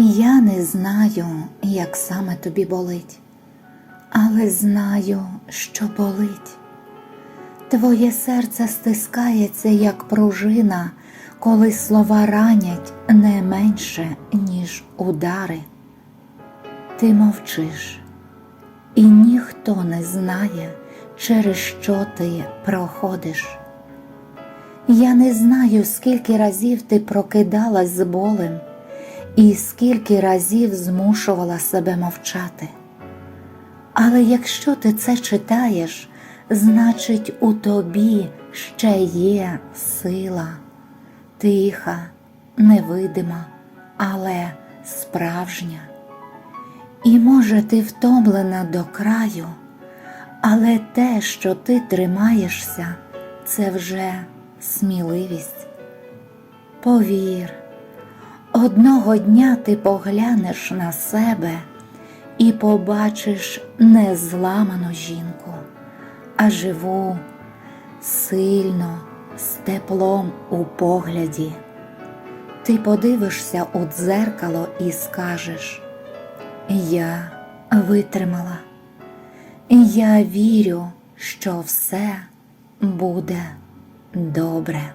Я не знаю, як саме тобі болить, але знаю, що болить. Твоє серце стискається, як пружина, коли слова ранять не менше, ніж удари. Ти мовчиш, і ніхто не знає, через що ти проходиш. Я не знаю, скільки разів ти прокидалась з болем, і скільки разів змушувала себе мовчати. Але якщо ти це читаєш, значить у тобі ще є сила, тиха, невидима, але справжня. І може ти втомлена до краю, але те, що ти тримаєшся, це вже сміливість. Повір, одного дня ти поглянеш на себе і побачиш не зламану жінку, а живу, сильно, з теплом у погляді. Ти подивишся у дзеркало і скажеш: Я витримала, я вірю, що все буде добре.